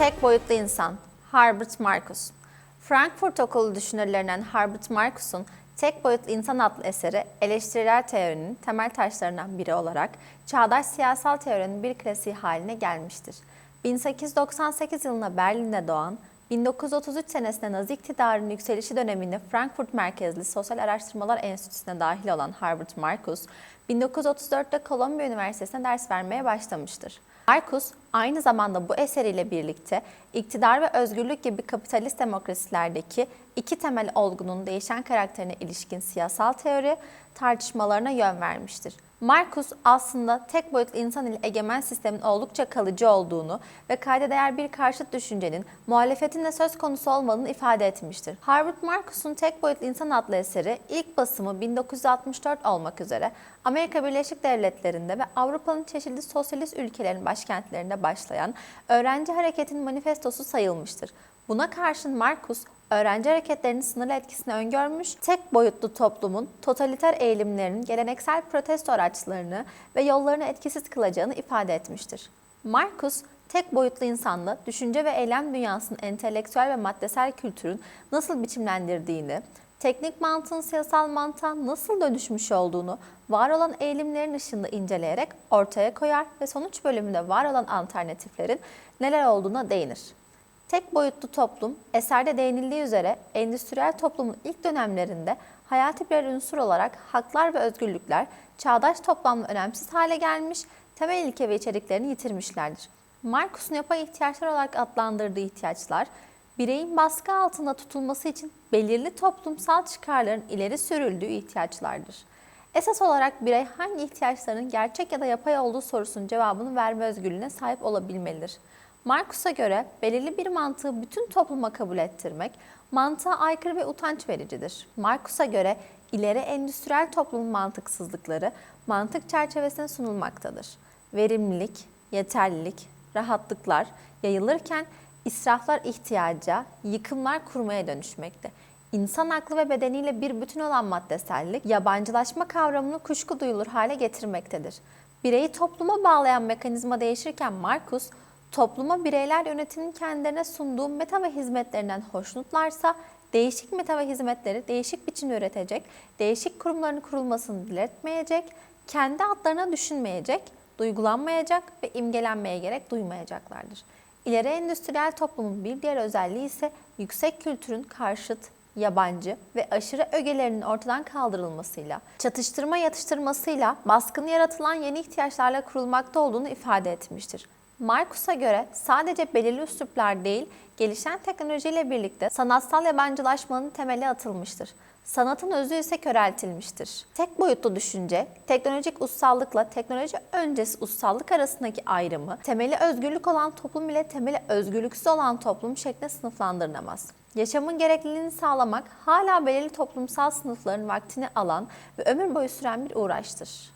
Tek boyutlu insan Herbert Marcuse Frankfurt Okulu düşünürlerinden Herbert Marcuse'un Tek Boyutlu İnsan adlı eseri eleştirel teorinin temel taşlarından biri olarak çağdaş siyasal teorinin bir klasiği haline gelmiştir. 1898 yılında Berlin'de doğan, 1933 senesinde Nazi iktidarının yükselişi döneminde Frankfurt merkezli Sosyal Araştırmalar Enstitüsü'ne dahil olan Herbert Marcuse, 1934'te Columbia Üniversitesi'ne ders vermeye başlamıştır. Marcus aynı zamanda bu eseriyle birlikte iktidar ve özgürlük gibi kapitalist demokrasilerdeki iki temel olgunun değişen karakterine ilişkin siyasal teori tartışmalarına yön vermiştir. Marcus aslında tek boyutlu insan ile egemen sistemin oldukça kalıcı olduğunu ve kayda değer bir karşıt düşüncenin muhalefetin de söz konusu olmadığını ifade etmiştir. Harvard Marcus'un Tek Boyutlu İnsan adlı eseri ilk basımı 1964 olmak üzere Amerika Birleşik Devletleri'nde ve Avrupa'nın çeşitli sosyalist ülkelerin başkentlerinde başlayan öğrenci hareketinin manifestosu sayılmıştır. Buna karşın Marcus, öğrenci hareketlerinin sınırlı etkisini öngörmüş, tek boyutlu toplumun totaliter eğilimlerinin geleneksel protesto araçlarını ve yollarını etkisiz kılacağını ifade etmiştir. Marcus, tek boyutlu insanla düşünce ve eylem dünyasının entelektüel ve maddesel kültürün nasıl biçimlendirdiğini, teknik mantığın siyasal mantığa nasıl dönüşmüş olduğunu var olan eğilimlerin ışığında inceleyerek ortaya koyar ve sonuç bölümünde var olan alternatiflerin neler olduğuna değinir. Tek boyutlu toplum, eserde değinildiği üzere endüstriyel toplumun ilk dönemlerinde hayati bir unsur olarak haklar ve özgürlükler çağdaş toplamda önemsiz hale gelmiş, temel ilke ve içeriklerini yitirmişlerdir. Marcus'un yapay ihtiyaçlar olarak adlandırdığı ihtiyaçlar, bireyin baskı altında tutulması için belirli toplumsal çıkarların ileri sürüldüğü ihtiyaçlardır. Esas olarak birey hangi ihtiyaçlarının gerçek ya da yapay olduğu sorusunun cevabını verme özgürlüğüne sahip olabilmelidir. Marcus'a göre belirli bir mantığı bütün topluma kabul ettirmek, mantığa aykırı ve utanç vericidir. Marcus'a göre ileri endüstriyel toplumun mantıksızlıkları mantık çerçevesine sunulmaktadır. Verimlilik, yeterlilik, rahatlıklar yayılırken israflar ihtiyaca, yıkımlar kurmaya dönüşmekte. İnsan aklı ve bedeniyle bir bütün olan maddesellik, yabancılaşma kavramını kuşku duyulur hale getirmektedir. Bireyi topluma bağlayan mekanizma değişirken Marcus, topluma bireyler yönetiminin kendilerine sunduğu meta ve hizmetlerinden hoşnutlarsa değişik meta ve hizmetleri değişik biçimde üretecek, değişik kurumların kurulmasını diletmeyecek, kendi adlarına düşünmeyecek, duygulanmayacak ve imgelenmeye gerek duymayacaklardır. İleri endüstriyel toplumun bir diğer özelliği ise yüksek kültürün karşıt, yabancı ve aşırı ögelerinin ortadan kaldırılmasıyla, çatıştırma yatıştırmasıyla baskın yaratılan yeni ihtiyaçlarla kurulmakta olduğunu ifade etmiştir. Marcus'a göre sadece belirli üsluplar değil, gelişen teknolojiyle birlikte sanatsal yabancılaşmanın temeli atılmıştır. Sanatın özü ise köreltilmiştir. Tek boyutlu düşünce, teknolojik ussallıkla teknoloji öncesi ussallık arasındaki ayrımı, temeli özgürlük olan toplum ile temeli özgürlüksüz olan toplum şeklinde sınıflandırılamaz. Yaşamın gerekliliğini sağlamak hala belirli toplumsal sınıfların vaktini alan ve ömür boyu süren bir uğraştır.